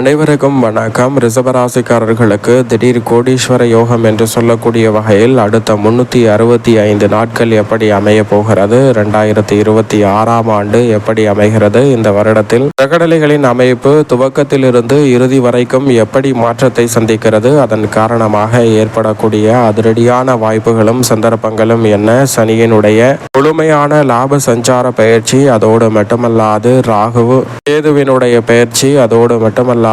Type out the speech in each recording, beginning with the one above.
அனைவருக்கும் வணக்கம். ரிசபராசிக்காரர்களுக்கு திடீர் கோடீஸ்வர யோகம் என்று சொல்லக்கூடிய வகையில் அடுத்த முன்னூற்றி அறுபத்தி ஐந்து நாட்கள் எப்படி அமைய போகிறது? ரெண்டாயிரத்தி இருபத்தி ஆறாம் ஆண்டு எப்படி அமைகிறது? இந்த வருடத்தில் பிரகடலைகளின் அமைப்பு துவக்கத்திலிருந்து இறுதி வரைக்கும் எப்படி மாற்றத்தை சந்திக்கிறது? அதன் காரணமாக ஏற்படக்கூடிய அதிரடியான வாய்ப்புகளும் சந்தர்ப்பங்களும் என்ன? சனியினுடைய முழுமையான லாப சஞ்சார பயிற்சி அதோடு மட்டுமல்லாது ராகு கேதுவினுடைய பயிற்சி அதோடு மட்டுமல்லாது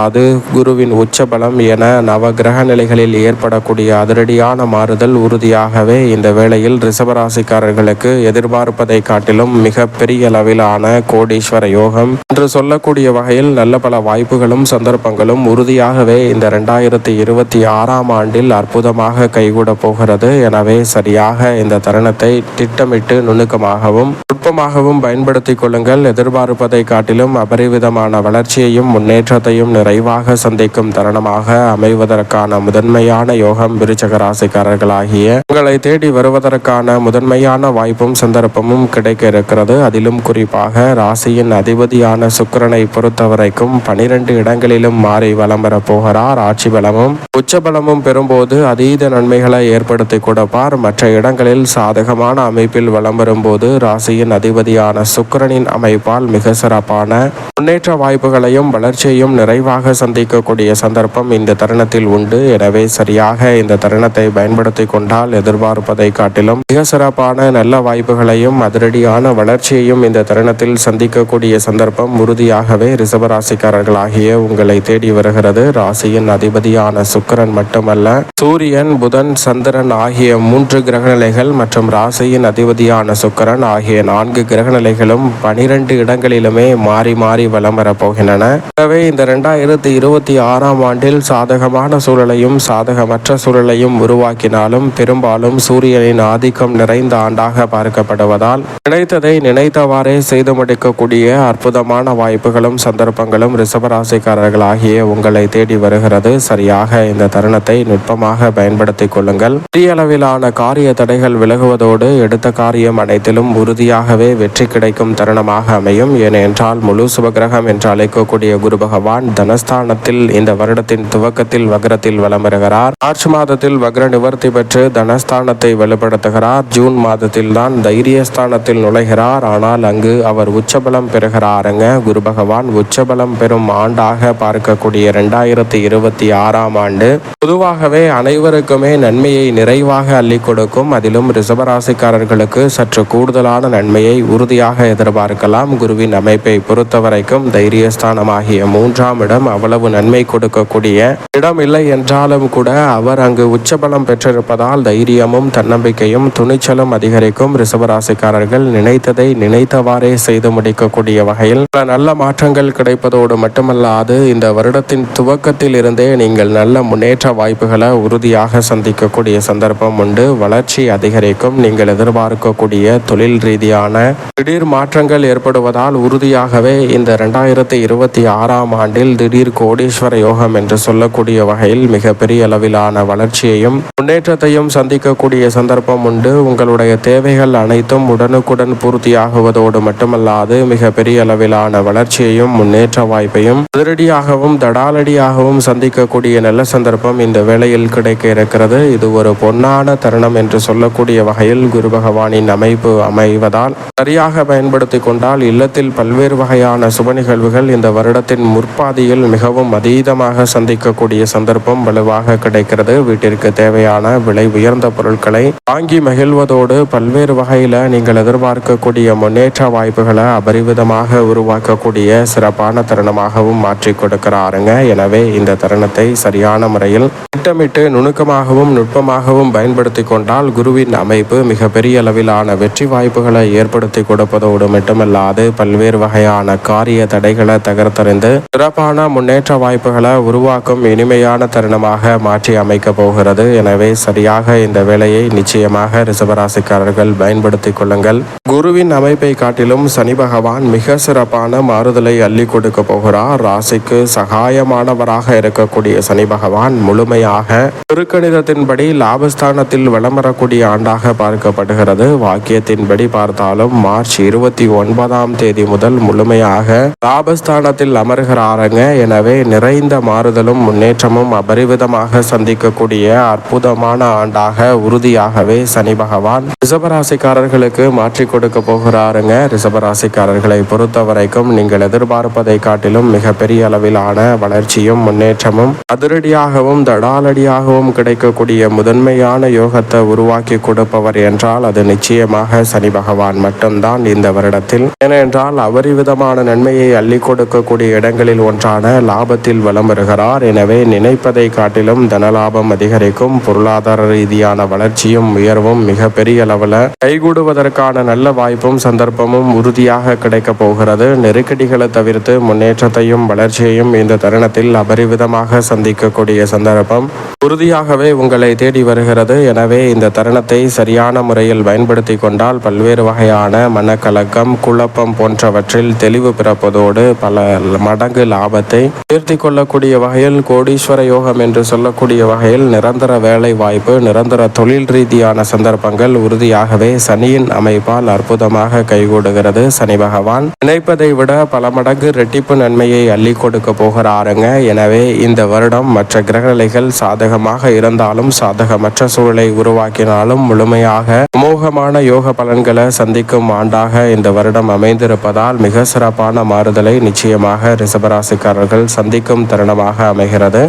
குருவின் உச்சபலம் என நவ கிரக நிலைகளில் ஏற்படக்கூடிய அதிரடியான மாறுதல் உறுதியாகவே இந்த வேளையில் ரிஷபராசிக்காரர்களுக்கு எதிர்பார்ப்பதை காட்டிலும் மிக பெரிய அளவிலான கோடீஸ்வர யோகம். என்று சொல்லக்கூடிய வகையில் நல்ல பல வாய்ப்புகளும் சந்தர்ப்பங்களும் உறுதியாகவே இந்த ரெண்டாயிரத்தி இருபத்தி ஆறாம் ஆண்டில் அற்புதமாக கைகூட போகிறது. எனவே சரியாக இந்த தருணத்தை திட்டமிட்டு நுணுக்கமாகவும் நுட்பமாகவும் பயன்படுத்திக் கொள்ளுங்கள். எதிர்பார்ப்பதை காட்டிலும் அபரிவிதமான வளர்ச்சியையும் முன்னேற்றத்தையும் நிறைவாக சந்திக்கும் தருணமாக அமைவதற்கான முதன்மையான யோகம் விருச்சக ராசிக்காரர்களாகிய உங்களை தேடி வருவதற்கான முதன்மையான வாய்ப்பும் சந்தர்ப்பமும் கிடைக்க இருக்கிறது. அதிலும் குறிப்பாக ராசியின் அதிபதியான சுக்கரனை பொறுத்தவரைக்கும் பனிரெண்டு இடங்களிலும் மாறி வலம் பெறப் போகிறார். ஆட்சி பலமும் உச்ச பலமும் பெறும்போது அதீத நன்மைகளை ஏற்படுத்தி கொடுப்பார். மற்ற இடங்களில் சாதகமான அமைப்பில் வலம் வரும்போது ராசியின் அதிபதியான சுக்கரனின் அமைப்பால் மிக சிறப்பான முன்னேற்ற வாய்ப்புகளையும் வளர்ச்சியையும் நிறைவாக சந்திக்கக்கூடிய சந்தர்ப்பம் இந்த தருணத்தில் உண்டு. எனவே சரியாக இந்த தருணத்தை பயன்படுத்தி கொண்டால் எதிர்பார்ப்பதை காட்டிலும் மிக சிறப்பான நல்ல வாய்ப்புகளையும் அதிரடியான வளர்ச்சியையும் இந்த தருணத்தில் சந்திக்கக்கூடிய சந்தர்ப்பம் உறுதியாகவே ரிசபராசிக்காரர்களாகிய உங்களை தேடி வருகிறது. ராசியின் அதிபதியான சுக்கிரன் மட்டுமல்ல சூரியன் புதன் சந்திரன் ஆகிய மூன்று கிரகநிலைகள் மற்றும் ராசியின் அதிபதியான சுக்கிரன் ஆகிய நான்கு கிரகநிலைகளும் பனிரெண்டு இடங்களிலுமே மாறி மாறி வலம் வரப்போகின்றன எனவே இந்த ரெண்டாயிரத்தி இருபத்தி ஆறாம் ஆண்டில் சாதகமான சூழலையும் சாதகமற்ற சூழலையும் உருவாக்கினாலும் பெரும்பாலும் சூரியனின் ஆதிக்கம் நிறைந்த ஆண்டாக பார்க்கப்படுவதால் நினைத்ததை நினைத்தவாறே செய்து முடிக்கக்கூடிய அற்புதமான வாய்ப்புகளும் சந்தர்ப்பங்களும் ரிசபராசிக்காரர்களாகிய உங்களை தேடி வருகிறது. சரியாக இந்த தருணத்தை நுட்பமாக பயன்படுத்திக் கொள்ளுங்கள். பெரிய அளவிலான காரிய தடைகள் விலகுவதோடு எடுத்த காரியம் அனைத்திலும் உறுதியாகவே வெற்றி கிடைக்கும் தருணமாக அமையும். ஏனென்றால் முழு சுபகிரகம் என்று அழைக்கக்கூடிய குரு பகவான் தனஸ்தானத்தில் இந்த வருடத்தின் துவக்கத்தில் வக்ரத்தில் வலம் வருகிறார் மார்ச் மாதத்தில் வக்ர நிவர்த்தி பெற்று தனஸ்தானத்தை வலுப்படுத்துகிறார். ஜூன் மாதத்தில் தான் தைரியஸ்தானத்தில் நுழைகிறார். ஆனால் அங்கு அவர் உச்சபலம் பெறுகிறாருங்க. குரு பகவான் உச்சபலம் பெறும் ஆண்டாக பார்க்கக்கூடிய இரண்டாயிரத்தி இருபத்தி ஆறாம் ஆண்டு. பொதுவாகவே அனைவருக்குமே நன்மையை நிறைவாக அள்ளி கொடுக்கும். அதிலும் ரிசபராசிக்காரர்களுக்கு சற்று கூடுதலான நன்மையை உறுதியாக எதிர்பார்க்கலாம். குருவின் அமைப்பை பொறுத்தவரைக்கும் தைரியஸ்தானமாகிய மூன்றாம் இடம் அவ்வளவு நன்மை கொடுக்கக்கூடிய இடம் இல்லை என்றாலும் கூட அவர் அங்கு உச்சபலம் பெற்றிருப்பதால் தைரியமும் தன்னம்பிக்கையும் துணிச்சலும் அதிகரிக்கும் ரிசவராசிக்காரர்கள் நினைத்ததை நினைத்தவாறே செய்து முடிக்கக்கூடிய வகையில் பல நல்ல மாற்றங்கள் கிடைப்பதோடு மட்டுமல்லாது இந்த வருடத்தின் துவக்கத்தில் இருந்தே நீங்கள் நல்ல முன்னேற்ற வாய்ப்புகளை உறுதியாக சந்திக்கக்கூடிய சந்தர்ப்பம் உண்டு. வளர்ச்சி அதிகரிக்கும். நீங்கள் எதிர்பார்க்கக்கூடிய தொழில் ரீதியான திடீர் மாற்றங்கள் ஏற்படுவதால் உறுதியாகவே இந்த ரெண்டாயிரத்தி இருபத்தி ஆறாம் ஆண்டில் திடீர் கோடீஸ்வர யோகம் என்று சொல்லக்கூடிய வகையில் மிகப்பெரிய அளவிலான வளர்ச்சியையும் முன்னேற்றத்தையும் சந்திக்கக்கூடிய சந்தர்ப்பம் உண்டு. உங்களுடைய தேவைகள் அனைத்தும் உடனுக்குடன் பூர்த்தியாகுவதோடு மட்டுமல்லாது மிக பெரிய அளவிலான வளர்ச்சியையும் முன்னேற்ற வாய்ப்பையும் அதிரடியாகவும் தடாலடியாகவும் சந்திக்கக்கூடிய நல்ல சந்தர்ப்பம் இந்த வேளையில் கிடைக்க இருக்கிறது. இது ஒரு பொன்னான தருணம் என்று சொல்லக்கூடிய வகையில் குரு பகவானின் அமைப்பு அமைவதால் சரியாக பயன்படுத்தி கொண்டால் இல்லத்தில் பல்வேறு வகையான சுப நிகழ்வுகள் இந்த வருடத்தின் முற்பாதியில் மிகவும் அதீதமாக சந்திக்கக்கூடிய சந்தர்ப்பம் வலுவாக கிடைக்கிறது. வீட்டிற்கு தேவையான விலை உயர்ந்த பொருட்களை வாங்கி மகிழ்வதோடு பல்வேறு வகையில் நீங்கள் எதிர்பார்க்கக்கூடிய முன்னேற்ற வாய்ப்புகளை அபரிவிதமாக உருவாக்கக்கூடிய சிறப்பான தருணமாகவும் மாற்றி கொடுக்கிறாருங்க. எனவே இந்த தருணத்தை சரியான முறையில் திட்டமிட்டு நுணுக்கமாகவும் நுட்பமாகவும் பயன்படுத்தி கொண்டால் குருவின் அமைப்பு மிக பெரிய அளவிலான வெற்றி வாய்ப்புகளை ஏற்படுத்தி கொடுப்பதோடு மட்டுமல்லாது பல்வேறு வகையான காரிய தடைகளை தகர்த்தறிந்து சிறப்பான முன்னேற்ற வாய்ப்புகளை உருவாக்கும் இனிமையான தருணமாக மாற்றி அமைக்க போகிறது. எனவே சரியாக இந்த வேலையை நிச்சயமாக ரிசபராசிக்காரர்கள் பயன்படுத்திக் கொள்ளுங்கள். குருவின் அமைப்பை காட்டிலும் சனி பகவான் மிக சிறப்பான மாறுதலை அள்ளி கொடுக்க போகிறார். ராசிக்கு சகாயமானவராக இருக்கக்கூடிய சனி பகவான் முழுமையாக திருக்கணிதத்தின்படி லாபஸ்தானத்தில் வளம் வரக்கூடிய ஆண்டாக பார்க்கப்படுகிறது. வாக்கியத்தின்படி பார்த்தாலும் மார்ச் இருபத்தி ஒன்பதாம் தேதி முதல் முழுமையாக லாபஸ்தானத்தில் அமர்கிறாருங்க எனவே நிறைந்த மாறுதலும் முன்னேற்றமும் அபரிவிதமாக சந்திக்கக்கூடிய அற்புதமான ஆண்டாக உறுதியாகவே சனி பகவான் ரிசபராசிக்காரர்களுக்கு மாற்றி கொடுக்க போகிறாருங்க. ரிசபராசிக்காரர்களை பொறுத்த வரைக்கும் நீங்கள் எதிர்பார்ப்பதை காட்டிலும் மிகப்பெரிய அளவிலான வளர்ச்சியும் முன்னேற்றமும் அதிரடியாகவும் தடாலடியாகவும் கிடைக்கக்கூடிய முதன்மையான யோகத்தை உருவாக்கி கொடுப்பவர் என்றால் அது நிச்சயமாக சனி பகவான் மட்டும்தான் இந்த வருடத்தில். ஏனென்றால் அபரிவிதமான நன்மையை அள்ளி கொடுக்கக்கூடிய இடங்களில் ஒன்றான லாபத்தில் வலம் வருகிறார். எனவே நினைப்பதை காட்டிலும் தனலாபம் அதிகரிக்கும். பொருளாதார ரீதியான வளர்ச்சியும் உயர்வும் மிகப்பெரிய அளவில் கைகூடுவதற்கான நல்ல வாய்ப்பும் சந்தர்ப்பமும் உறுதியாக கிடைக்கப் போகிறது. நெருக்கடிகளை தவிர்த்து முன்னேற்றத்தையும் வளர்ச்சியையும் இந்த தருணத்தில் அபரிவிதமாக சந்திக்கக்கூடிய சந்தர்ப்பம் உறுதியாகவே உங்களை தேடி வருகிறது. எனவே இந்த தருணத்தை சரியான முறையில் பயன்படுத்தி கொண்டால் பல்வேறு வகையான மனக்கலக்கம் குழப்பம் போன்றவற்றில் தெளிவு பிறப்பதோடு பல மடங்கு லாபத்தை உயர்த்தி கொள்ளக்கூடிய வகையில் கோடீஸ்வர யோகம் என்று சொல்லக்கூடிய வகையில் நிரந்தர வேலை வாய்ப்பு நிரந்தர தொழில் ரீதியான சந்தர்ப்பங்கள் உறுதியாகவே சனியின் அமைப்பால் அற்புதமாக கைகூடுகிறது. சனி பகவான் நினைப்பதை விட பல மடங்கு ரெட்டிப்பு நன்மையை அள்ளி கொடுக்க போகிறாருங்க. எனவே இந்த வருடம் மற்ற கிரகநிலைகள் சாதகமாக இருந்தாலும் சாதகமற்ற சூழலை உருவாக்கினாலும் முழுமையாக அமோகமான யோக பலன்களை சந்திக்கும் ஆண்டாக இந்த வருடம் அமைந்திருப்பதால் மிக சிறப்பான மாறுதலை நிச்சயமாக அவர்கள் சந்திக்கும் தருணமாக அமைகிறது.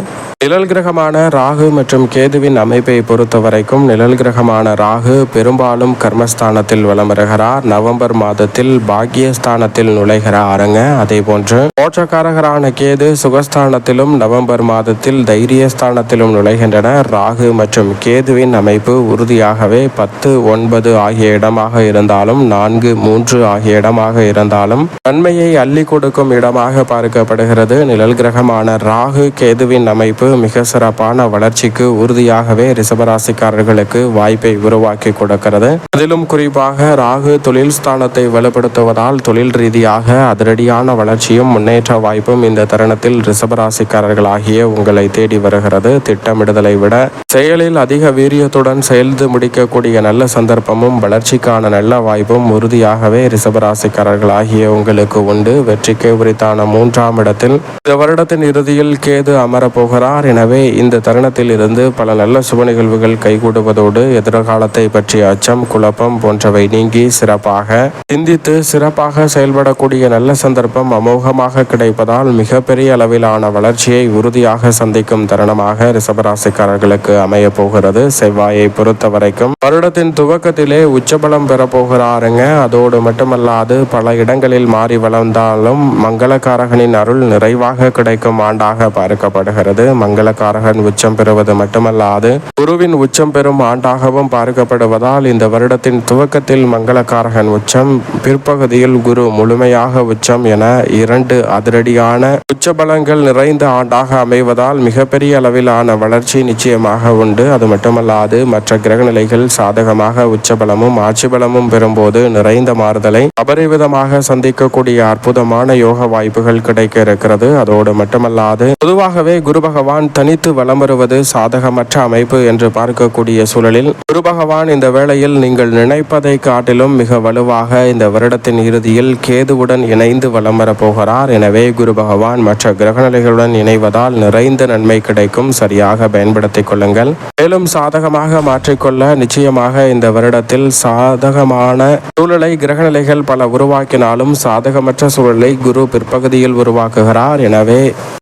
நிழல் கிரகமான ராகு மற்றும் கேதுவின் அமைப்பை பொறுத்த வரைக்கும் நிழல் கிரகமான ராகு பெரும்பாலும் கர்மஸ்தானத்தில் வலம் வருகிறார் நவம்பர் மாதத்தில் பாக்கியஸ்தானத்தில் நுழைகிறாருங்க அதே போன்று மோட்சக்காரகரான கேது சுகஸ்தானத்திலும் நவம்பர் மாதத்தில் தைரியஸ்தானத்திலும் நுழைகின்றனர். ராகு மற்றும் கேதுவின் அமைப்பு உறுதியாகவே பத்து ஒன்பது ஆகிய இடமாக இருந்தாலும் நான்கு மூன்று ஆகிய இடமாக இருந்தாலும் நன்மையை அள்ளி கொடுக்கும் இடமாக பார்க்கப்படுகிறது. நிழல் கிரகமான ராகு கேதுவின் அமைப்பு மிக சிறப்பான வளர்ச்சிக்கு உறுதியாகவே ரிசபராசிக்காரர்களுக்கு வாய்ப்பை உருவாக்கி கொடுக்கிறது. அதிலும் குறிப்பாக ராகு தொழில் ஸ்தானத்தை வலுப்படுத்துவதால் தொழில் ரீதியாக அதிரடியான வளர்ச்சியும் முன்னேற்ற வாய்ப்பும் இந்த தருணத்தில் ரிசபராசிக்காரர்களாகிய உங்களை தேடி வருகிறது. திட்டமிடுதலை விட செயலில் அதிக வீரியத்துடன் செயல்து முடிக்கக்கூடிய நல்ல சந்தர்ப்பமும் வளர்ச்சிக்கான நல்ல வாய்ப்பும் உறுதியாகவே ரிசபராசிக்காரர்களாகிய உங்களுக்கு உண்டு. வெற்றிக்கு உரித்தான மூன்றாம் இடத்தில் இந்த வருடத்தின் இறுதியில் கேது அமரப் போகிறார். எனவே இந்த தருணத்தில் இருந்து பல நல்ல சுப நிகழ்வுகள் கைகூடுவதோடு எதிர்காலத்தை பற்றிய அச்சம் குழப்பம் போன்றவை நீங்கி சிறப்பாக சிந்தித்து சிறப்பாக செயல்படக்கூடிய நல்ல சந்தர்ப்பம் அமோகமாக கிடைப்பதால் மிகப்பெரிய அளவிலான வளர்ச்சியை உறுதியாக சந்திக்கும் தருணமாக ரிசபராசிக்காரர்களுக்கு அமைய போகிறது. செவ்வாயை பொறுத்த வரைக்கும் வருடத்தின் துவக்கத்திலே உச்சபலம் பெறப்போகிறாருங்க அதோடு மட்டுமல்லாது பல இடங்களில் மாறி வளர்ந்தாலும் மங்களக்காரகனின் அருள் நிறைவு நிறைவாக கிடைக்கும் ஆண்டாக பார்க்கப்படுகிறது. மங்களக்காரகன் உச்சம் பெறுவது மட்டுமல்லாது குருவின் உச்சம் பெறும் ஆண்டாகவும் பார்க்கப்படுவதால் இந்த வருடத்தின் துவக்கத்தில் மங்களக்காரகன் உச்சம் பிற்பகுதியில் குரு முழுமையாக உச்சம் என இரண்டு அதிரடியான உச்சபலங்கள் நிறைந்த ஆண்டாக அமைவதால் மிகப்பெரிய அளவிலான வளர்ச்சி நிச்சயமாக உண்டு. அது மட்டுமல்லாது மற்ற கிரகநிலைகள் சாதகமாக உச்சபலமும் ஆட்சி பலமும் பெறும்போது நிறைந்த மாறுதலை அபரிவிதமாக சந்திக்கக்கூடிய அற்புதமான யோக வாய்ப்புகள் கிடைக்க இருக்கிறது. அதோடு மட்டுமல்லாது பொதுவாகவே குரு பகவான் தனித்து வலம் வருவது சாதகமற்ற அமைப்பு என்று பார்க்கக்கூடிய சூழலில் குரு பகவான் இந்த வேளையில் நீங்கள் நினைப்பதை காட்டிலும் மிக வலுவாக இந்த வருடத்தின் இறுதியில் கேதுவுடன் இணைந்து வலம் வரப்போகிறார் எனவே குரு பகவான் மற்ற கிரகநிலைகளுடன் இணைவதால் நிறைந்த நன்மை கிடைக்கும். சரியாக பயன்படுத்திக் கொள்ளுங்கள். மேலும் சாதகமாக மாற்றிக்கொள்ள நிச்சயமாக இந்த வருடத்தில் சாதகமான சூழலை கிரகநிலைகள் பல உருவாக்கினாலும் சாதகமற்ற சூழலை குரு பிற்பகுதியில் உருவாக்குகிறார். எனவே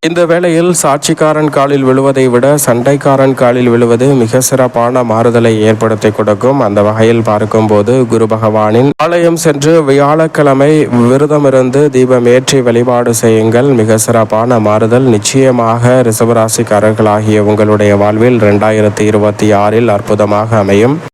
இந்த வேளையில் சாட்சிக்காரன் காலில் விழுவதை விட சண்டைக்காரன் காலில் விழுவது மிக சிறப்பான மாறுதலை ஏற்படுத்தி கொடுக்கும். அந்த வகையில் பார்க்கும்போது குரு பகவானின் ஆலயம் சென்று வியாழக்கிழமை விரதமிருந்து தீபம் ஏற்றி வழிபாடு செய்யுங்கள். மிக சிறப்பான மாறுதல். நிச்சயமாக ரிசவராசிக்காரர்களாகிய உங்களுடைய வாழ்வில் இரண்டாயிரத்தி இருபத்தி ஆறில் அற்புதமாக அமையும்.